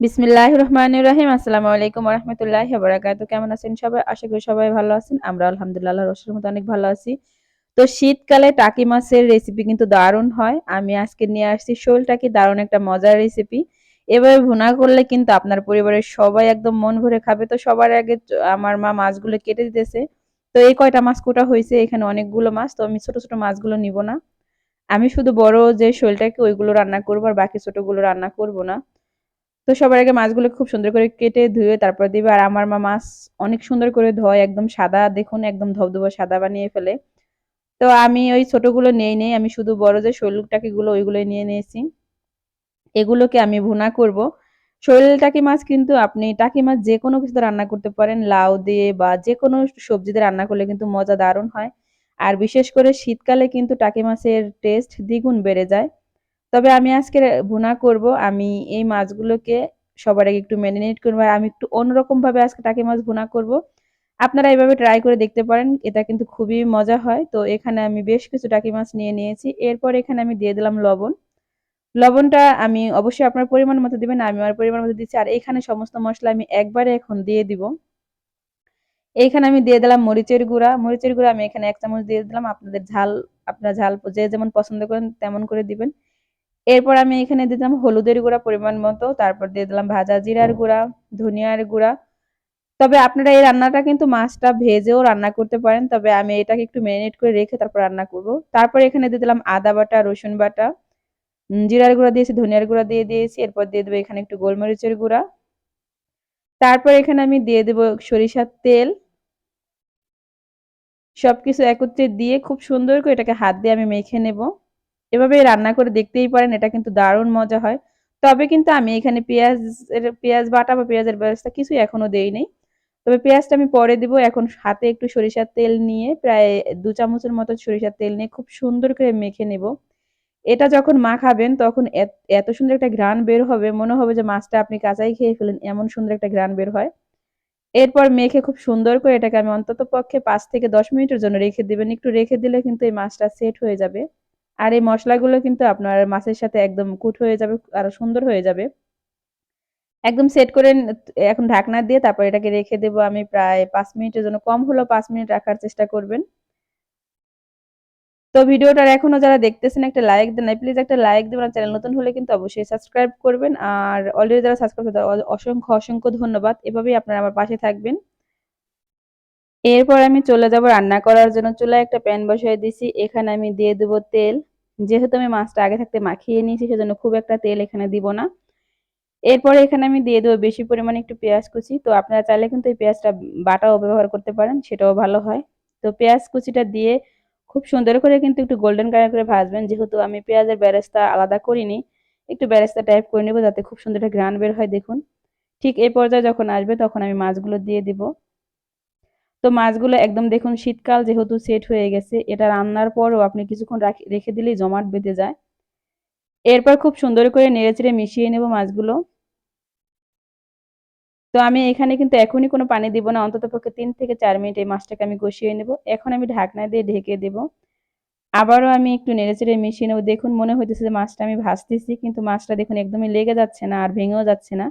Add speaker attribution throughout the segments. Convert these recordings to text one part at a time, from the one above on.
Speaker 1: বিসমিল্লাহ রহমান রাহিম আসসালামু আলাইকুম রহমতুল্লাহ বরাকাতু কেমন আছেন সবাই? আশা করি সবাই ভালো আছেন। আমরা আলহামদুলিল্লাহ রসের মতো অনেক ভালো আছি। তো শীতকালে টাকি মাছের রেসিপি কিন্তু দারুণ হয়। আমি আজকে নিয়ে আসছি শোল টাকি, দারুণ একটা মজার রেসিপি এভাবে ভুনা করলে কিন্তু আপনার পরিবারের সবাই একদম মন ভরে খাবে। তো সবার আগে আমার মা মাছগুলো কেটে দিতেছে। তো এই কয়টা মাছ কোটা হয়েছে? এখানে অনেকগুলো মাছ। তো আমি ছোট ছোট মাছগুলো নিব না। আমি শুধু বড় যে শোলটাকে ওইগুলো রান্না করব আর বাকি ছোটগুলো রান্না করব না। তো সবার আগে মাছগুলো খুব সুন্দর করে কেটে ধুয়ে তারপর দিবে। আর আমার মা মাছ অনেক সুন্দর করে ধোয়, একদম সাদা, দেখুন, একদম ধবধবা সাদা বানিয়ে ফেলে। তো আমি ওই ছোটগুলো নেই নেই, আমি শুধু বড় যে শৈল টাকিগুলো ওইগুলোই নিয়ে নিয়েছি। এগুলোকে আমি ভুনা করব। শৈল টাকি মাছ কিন্তু আপনি, টাকি মাছ যে কোনো কিছুতে রান্না করতে পারেন। লাউ দিয়ে বা যে কোনো সবজিতে রান্না করলে কিন্তু মজা দারুণ হয়। আর বিশেষ করে শীতকালে কিন্তু টাকি মাছের টেস্ট দ্বিগুণ বেড়ে যায়। তবে আমি আজকে ভুনা করব। আমি এই মাছগুলোকে সবার আগে একটু ম্যারিনেট করব আর আমি একটু অন্যরকম ভাবে আজকে টাকি মাছ ভুনা করব। আপনারা এইভাবে ট্রাই করে দেখতে পারেন, এটা কিন্তু খুবই মজা হয়। তো এখানে আমি বেশ কিছু টাকি মাছ নিয়ে নিয়েছি। এরপর এখানে আমি দিয়ে দিলাম লবণ। লবণটা আমি অবশ্যই আপনার পরিমাণ মতো দিবেন, আমি আমার পরিমাণ মতো দিচ্ছি। আর এখানে সমস্ত মশলা আমি একবারে এখন দিয়ে দিব। এইখানে আমি দিয়ে দিলাম মরিচের গুঁড়া। মরিচের গুঁড়া আমি এখানে এক চামচ দিয়ে দিলাম। আপনাদের ঝাল, আপনার ঝাল যে যেমন পছন্দ করেন তেমন করে দিবেন। এরপর আমি এখানে দিলাম হলুদের গুঁড়া পরিমাণ মতো, তারপর দিয়ে দিলাম ভাজা জিরার গুঁড়া, ধনিয়ার গুঁড়া। তবে আপনারা এই রান্নাটা কিন্তু মাছটা ভেজেও রান্না করতে পারেন, তবে আমি এটাকে একটু ম্যারিনেট করে রেখে তারপর রান্না করব। তারপর এখানে দিয়ে দিলাম আদা বাটা, রসুন বাটা। জিরার গুঁড়া দিয়েছি, ধনিয়ার গুঁড়া দিয়ে দিয়েছি, এরপর দিয়ে দেবো এখানে একটু গোলমরিচের গুঁড়া। তারপর এখানে আমি দিয়ে দেবো সরিষার তেল। সবকিছু একত্রে দিয়ে খুব সুন্দর করে এটাকে হাত দিয়ে আমি মেখে নেব। এভাবে রান্না করে দেখতেই পারেন, এটা কিন্তু দারুণ মজা হয়। তবে কিন্তু আমি এখানে পেঁয়াজ পেঁয়াজ বাটা বা পেঁয়াজের ব্যবস্থা কিছু এখনও দেই নেই। তবে পেঁয়াজটা আমি পরে দিব, এখন হাতে একটু সরিষার তেল নিয়ে প্রায় দু চামচের মতো সরিষার তেল নিয়ে খুব সুন্দর করে মেখে নেব। এটা যখন মাখাবেন তখন এত সুন্দর একটা ঘ্রাণ বের হবে, মনে হবে যে মাছটা আপনি কাঁচাই খেয়ে ফেলেন, এমন সুন্দর একটা ঘ্রাণ বের হয়। এরপর মেখে খুব সুন্দর করে এটাকে আমি অন্তত পক্ষে পাঁচ থেকে দশ মিনিটের জন্য রেখে দিবেন, একটু রেখে দিলে কিন্তু এই মাছটা সেট হয়ে যাবে। আর এই মশলাগুলো কিন্তু আপনার মাছের সাথে একদম কুট হয়ে যাবে, আর সুন্দর হয়ে যাবে। একদম সেট করে এখন ঢাকনা দিয়ে তারপর এটাকে রেখে দেব আমি প্রায় পাঁচ মিনিটের জন্য, কম হলেও পাঁচ মিনিট রাখার চেষ্টা করবেন। তো ভিডিওটার এখনও যারা দেখতেছেন একটা লাইক দেন প্লিজ একটা লাইক দেবেন আর চ্যানেল নতুন হলে কিন্তু অবশ্যই সাবস্ক্রাইব করবেন। আর অলরেডি যারা সাবস্ক্রাইব করতে অসংখ্য অসংখ্য ধন্যবাদ। এভাবেই আপনারা আমার পাশে থাকবেন। এরপর আমি চলে যাব রান্না করার জন্য। চুলায় একটা প্যান বসিয়ে দিছি। এখানে আমি দিয়ে দেব তেল। যেহেতু আমি মাছটা আগে থাকতে মাখিয়ে নিয়েছি, সেজন্য খুব একটা তেল এখানে দিব না। এরপর এখানে আমি দিয়ে দেবো বেশি পরিমাণে একটু পেঁয়াজ কুচি। তো আপনারা চাইলে কিন্তু এই পেঁয়াজটা বাটাও ব্যবহার করতে পারেন, সেটাও ভালো হয়। তো পেঁয়াজ কুচিটা দিয়ে খুব সুন্দর করে কিন্তু একটু গোল্ডেন কালার করে ভাজবেন। যেহেতু আমি পেঁয়াজের ব্যারেস্তা আলাদা করিনি, একটু ব্যারেস্তা টাইপ করে নেব যাতে খুব সুন্দর একটা গ্রান বের হয় দেখুন। ঠিক এই পর্যায়ে যখন আসবে তখন আমি মাছগুলো দিয়ে দিব। তো মাছগুলো একদম দেখুন শীতকাল যেহেতু সেট হয়ে গেছে, এটা রান্নার পরও আপনি কিছুক্ষণ রেখে দিলেই জমাট বেঁধে যায়। এরপর খুব সুন্দর করে নেড়েচেড়ে মিশিয়ে নেব মাছগুলো। তো আমি এখানে কিন্তু এখনই কোনো পানি দিব না, অন্তত পক্ষে তিন থেকে চার মিনিট এই মাছটাকে আমি কষিয়ে নেব। এখন আমি ঢাকনা দিয়ে ঢেকে দেব। আবারও আমি একটু নেড়েচেড়ে মিশিয়ে নেব। দেখুন মনে হইতেছে যে মাছটা আমি ভাজতেছি, কিন্তু মাছটা দেখুন একদমই লেগে যাচ্ছে না আর ভেঙেও যাচ্ছে না।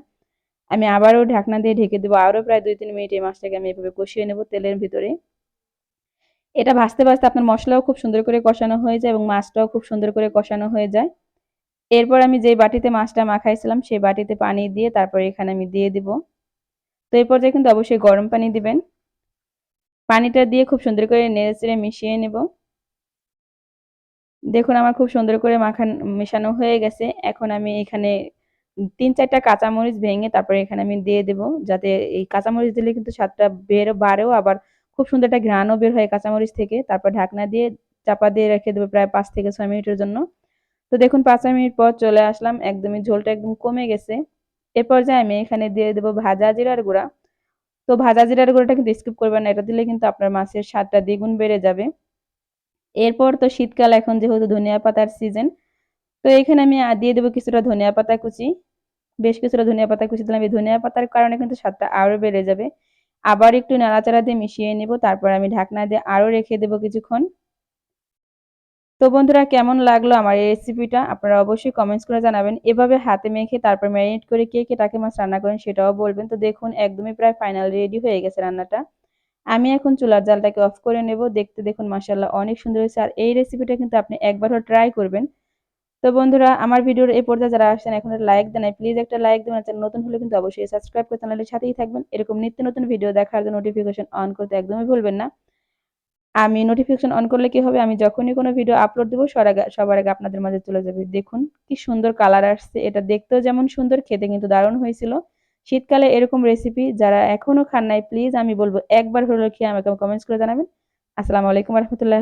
Speaker 1: আমি আবারও ঢাকনা দিয়ে ঢেকে দেবো। আরও প্রায় দুই তিন মিনিট এই মাছটাকে আমি এভাবে কষিয়ে নেব তেলের ভিতরে। এটা ভাজতে ভাজতে আপনার মশলাও খুব সুন্দর করে কষানো হয়ে যায় এবং মাছটাও খুব সুন্দর করে কষানো হয়ে যায়। এরপর আমি যেই বাটিতে মাছটা মাখাইছিলাম, সেই বাটিতে পানি দিয়ে তারপর এখানে আমি দিয়ে দিব। তো এই পর্যায়ে কিন্তু অবশ্যই গরম পানি দিবেন। পানিটা দিয়ে খুব সুন্দর করে নেড়ে চেড়ে মিশিয়ে নেব। দেখুন আমার খুব সুন্দর করে মাখান, মেশানো হয়ে গেছে। এখন আমি এখানে তিন চারটা কাঁচামরিচ ভেঙে তারপরে এখানে আমি দিয়ে দেবো, যাতে এই কাঁচামরিচ দিলে কিন্তু স্বাদটা বের, বাড়েও, আবার খুব সুন্দর একটা ঘ্রাণও বের হয় কাঁচামরিচ থেকে। তারপর ঢাকনা দিয়ে চাপা দিয়ে রেখে দেবো প্রায় পাঁচ থেকে ছয় মিনিটের জন্য। তো দেখুন, পাঁচ মিনিট পর চলে আসলাম, একদমই ঝোলটা একদম কমে গেছে। এ পর্যায়ে আমি এখানে দিয়ে দেবো ভাজা জিরার গুঁড়া। তো ভাজা জিরার গুঁড়োটা কিন্তু স্কিপ করবেন না, এটা দিলে কিন্তু আপনার মাছের স্বাদটা দ্বিগুণ বেড়ে যাবে। এরপর তো শীতকাল এখন যেহেতু ধনিয়া পাতার সিজন তো এখানে আমি দিয়ে দেবো কিছুটা ধনিয়া পাতা কুচি। বেশ কিছুটা ধনিয়া পাতা কুচি দিলাম এই ধনিয়া পাতার কারণে কিন্তু স্বাদটা আরও বেড়ে যাবে। আবার একটু নাড়াচাড়া দিয়ে মিশিয়ে নেব, তারপর আমি ঢাকনা দিয়ে আরও রেখে দেবো কিছুক্ষণ। তো বন্ধুরা, কেমন লাগল আমার এই রেসিপিটা আপনারা অবশ্যই কমেন্টস করে জানাবেন। এভাবে হাতে মেখে, তারপর ম্যারিনেট করে কে কে টাকি মাছ রান্না করেন সেটাও বলবেন। তো দেখুন, একদমই প্রায় ফাইনাল রেডি হয়ে গেছে রান্নাটা। আমি এখন চুলার জালটাকে অফ করে নেব। দেখতে দেখুন মাসাল্লাহ অনেক সুন্দর হয়েছে। আর এই রেসিপিটা কিন্তু আপনি একবারও ট্রাই করবেন। তো বন্ধুরা, আমার ভিডিওর এই পর্যায়ে যারা আসছেন, এখন লাইক দেন প্লিজ একটা লাইক দেবেন চ্যানেল নতুন হলে কিন্তু অবশ্যই সাবস্ক্রাইব করে চ্যানেলের সাথেই থাকবেন। এরকম নিত্য নতুন ভিডিও দেখার জন্য নোটিফিকেশন অন করতে একদমই ভুলবেন না। আমি নোটিফিকেশন অন করলে কি হবে? আমি যখনই কোনো ভিডিও আপলোড দেবো, সবার আগে সবার আগে আপনাদের মাঝে চলে যাবে। দেখুন কি সুন্দর কালার আসছে। এটা দেখতেও যেমন সুন্দর, খেতে কিন্তু দারুণ হয়েছিল। শীতকালে এরকম রেসিপি যারা এখনও খান নাই প্লিজ আমি বলব একবার হলো খেয়ে আমাকে কমেন্টস করে জানাবেন। আসসালামু আলাইকুম রহমতুল্লাহ